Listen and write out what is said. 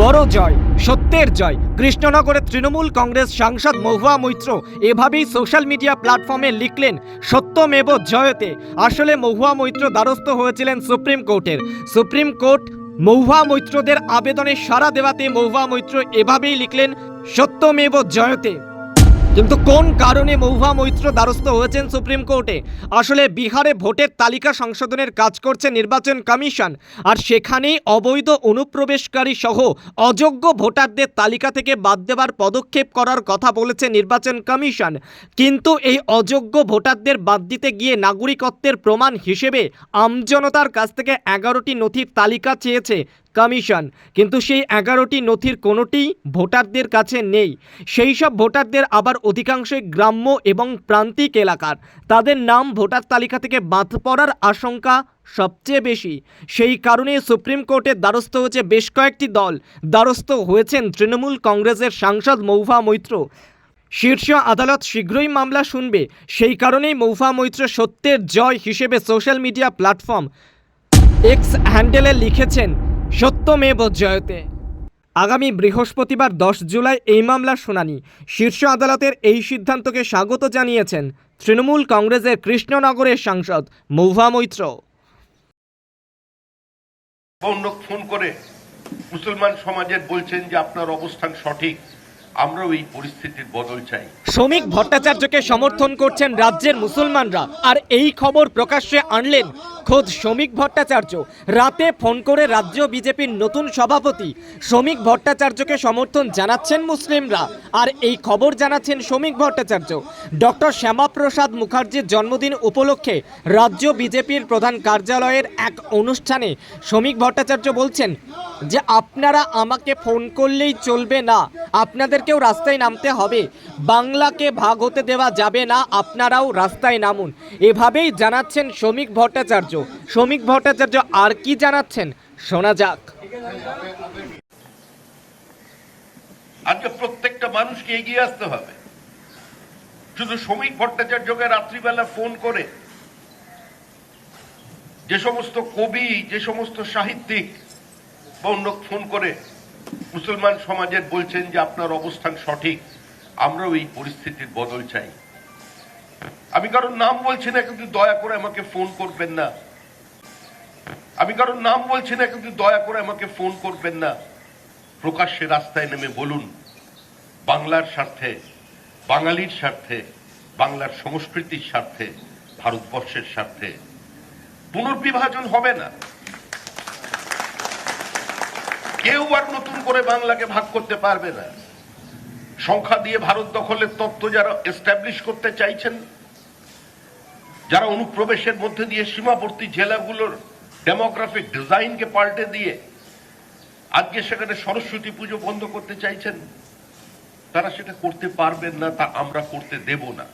বড় জয়, সত্যের জয়। কৃষ্ণনগরের তৃণমূল কংগ্রেস সাংসদ মহুয়া মৈত্র এভাবেই সোশ্যাল মিডিয়া প্ল্যাটফর্মে লিখলেন, সত্যমেব জয়তে। আসলে মহুয়া মৈত্র দ্বারস্থ হয়েছিলেন সুপ্রিম কোর্টের। সুপ্রিম কোর্ট মহুয়া মৈত্রদের আবেদনে সাড়া দেওয়াতে মহুয়া মৈত্র এভাবেই লিখলেন, সত্যমেব জয়তে। কিন্তু কোন কারণে মহুয়া মৈত্র দ্বারস্থ হয়েছেন সুপ্রিম কোর্টে? আসলে বিহারে ভোটের তালিকা সংশোধনের কাজ করছে নির্বাচন কমিশন, আর সেখানেই অবৈধ অনুপ্রবেশকারী সহ অযোগ্য ভোটারদের তালিকা থেকে বাদ দেওয়ার পদক্ষেপ করার কথা বলেছে নির্বাচন কমিশন। কিন্তু এই অযোগ্য ভোটারদের বাদ দিতে গিয়ে নাগরিকত্বের প্রমাণ হিসেবে আমজনতার কাছ থেকে এগারোটি নথির তালিকা চেয়েছে কমিশন। কিন্তু সেই এগারোটি নথির কোনোটিই ভোটারদের কাছে নেই। সেই সব ভোটারদের আবার অধিকাংশই গ্রাম্য এবং প্রান্তিক এলাকার। তাদের নাম ভোটার তালিকা থেকে বাদ পড়ার আশঙ্কা সবচেয়ে বেশি। সেই কারণে সুপ্রিম কোর্টের দ্বারস্থ হয়েছে বেশ কয়েকটি দল। দ্বারস্থ হয়েছেন তৃণমূল কংগ্রেসের সাংসদ মৌভা মৈত্র। শীর্ষ আদালত শীঘ্রই মামলা শুনবে। সেই কারণেই মৌফা মৈত্র সত্যের জয় হিসেবে সোশ্যাল মিডিয়া প্ল্যাটফর্ম এক্স হ্যান্ডেলে লিখেছেন সত্যমেব জয়তে। আগামী বৃহস্পতিবার দশ জুলাই এই মামলার শুনানি। শীর্ষ আদালতের এই সিদ্ধান্তকে স্বাগত জানিয়েছেন তৃণমূল কংগ্রেসের কৃষ্ণনগরের সাংসদ মৌভা মৈত্র। ফোন করে মুসলমান সমাজের বলছেন যে আপনার অবস্থান সঠিক আমরাও এই পরিস্থিতির বদল চাই। শ্রমিক ভট্টাচার্যকে সমর্থন করছেন রাজ্যের মুসলমানরা আর এই খবর প্রকাশ্যে আনলেন খোদ শ্রমিক ভট্টাচার্য। রাতে ফোন করে রাজ্য বিজেপির নতুন সভাপতি। শ্রমিক ভট্টাচার্যকে সমর্থন জানাচ্ছেন মুসলিমরা। আর এই খবর জানাচ্ছেন শ্রমিক ভট্টাচার্য। ডক্টর শ্যামাপ্রসাদ মুখার্জির জন্মদিন উপলক্ষে রাজ্য বিজেপির প্রধান কার্যালয়ের এক অনুষ্ঠানে শ্রমিক ভট্টাচার্য বলছেন যে, আপনারা আমাকে ফোন করলেই চলবে না। আপনাদেরকেও রাস্তায় নামতে হবে। বাংলাকে ভাগ হতে দেওয়া যাবে না। আপনারাও রাস্তায় নামুন। এভাবেই জানাচ্ছেন শ্রমিক ভট্টাচার্য। শ্রমিক ভট্টাচার্য আর কি জানাচ্ছেন? শোনা যাক। আজকে প্রত্যেকটা মানুষকে এগিয়ে আসতে হবে। শুধু শ্রমিক ভট্টাচার্যকে রাত্রিবেলা ফোন করে যে সমস্ত কবি, যে সমস্ত সাহিত্যিক বা ফোন করে মুসলমান সমাজের বলছেন যে আপনার অবস্থান সঠিক, আমরাও এই পরিস্থিতির বদল চাই। আমি কারোর নাম বলছি না, কিন্তু দয়া করে আমাকে ফোন করবেন না। আমি কারোর নাম বলছি না, কিন্তু দয়া করে আমাকে ফোন করবেন না। প্রকাশ্যে রাস্তায় নেমে বলুন, বাংলার স্বার্থে, বাঙালির স্বার্থে, বাংলার সংস্কৃতির স্বার্থে, ভারতবর্ষের স্বার্থে। পুনর্বিভাজন হবে না। কেউ আর নতুন করে বাংলাকে ভাগ করতে পারবে না। সংখ্যা দিয়ে ভারত দখলের তত্ত্ব যারা এস্টাবলিশ করতে চাইছেন, যারা অনুপ্রবেশের মধ্যে দিয়ে সীমাবর্তী জেলাগুলোর ডেমোগ্রাফিক ডিজাইনকে পাল্টে দিয়ে আজকে সেখানে সরস্বতী পুজো বন্ধ করতে চাইছেন, তারা সেটা করতে পারবেন না, তা আমরা করতে দেব না।